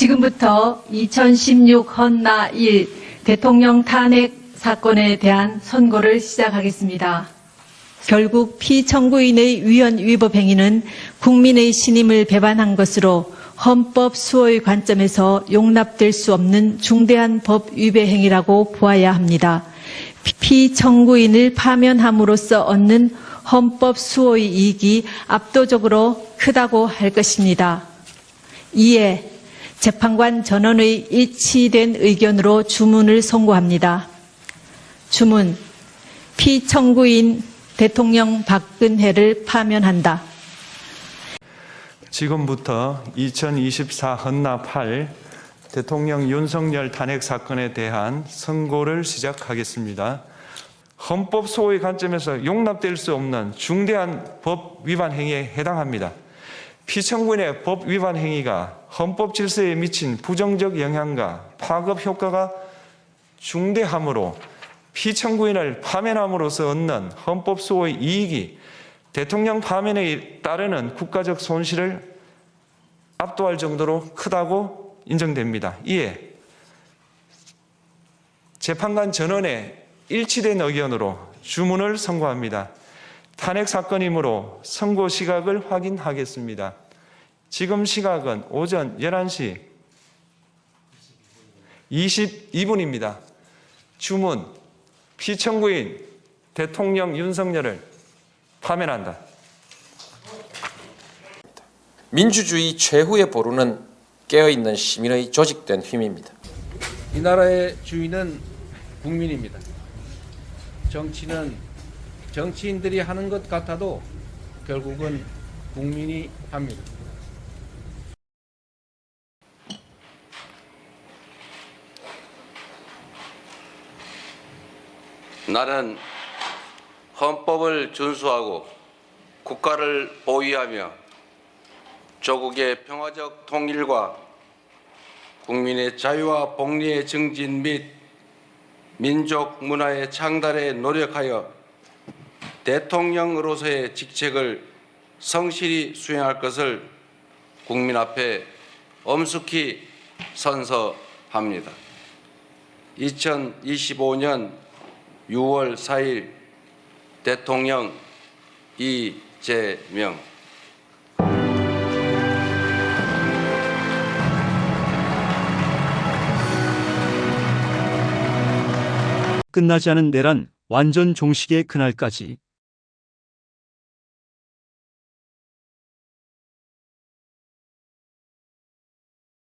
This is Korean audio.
지금부터 2016 헌나 1 대통령 탄핵 사건에 대한 선고를 시작하겠습니다. 결국 피청구인의 위헌 위법 행위는 국민의 신임을 배반한 것으로 헌법 수호의 관점에서 용납될 수 없는 중대한 법 위배 행위라고 보아야 합니다. 피청구인을 파면함으로써 얻는 헌법 수호의 이익이 압도적으로 크다고 할 것입니다. 이에 재판관 전원의 일치된 의견으로 주문을 선고합니다. 주문. 피청구인 대통령 박근혜를 파면한다. 지금부터 2024 헌나 8 대통령 윤석열 탄핵 사건에 대한 선고를 시작하겠습니다. 헌법 소호의 관점에서 용납될 수 없는 중대한 법 위반 행위에 해당합니다. 피청구인의 법 위반 행위가 헌법 질서에 미친 부정적 영향과 파급 효과가 중대하므로 피청구인을 파면함으로써 얻는 헌법 소호의 이익이 대통령 파면에 따르는 국가적 손실을 압도할 정도로 크다고 인정됩니다. 이에 재판관 전원의 일치된 의견으로 주문을 선고합니다. 탄핵 사건이므로 선고 시각을 확인하겠습니다. 지금 시각은 오전 11시 22분입니다. 주문 피청구인 대통령 윤석열을 파면한다. 민주주의 최후의 보루는 깨어있는 시민의 조직된 힘입니다. 이 나라의 주인은 국민입니다. 정치는 정치인들이 하는 것 같아도 결국은 국민이 합니다. 나는 헌법을 준수하고 국가를 보위하며 조국의 평화적 통일과 국민의 자유와 복리의 증진 및 민족 문화의 창달에 노력하여 대통령으로서의 직책을 성실히 수행할 것을 국민 앞에 엄숙히 선서합니다. 2025년 6월 4일 대통령 이재명 끝나지 않은 내란 완전 종식의 그날까지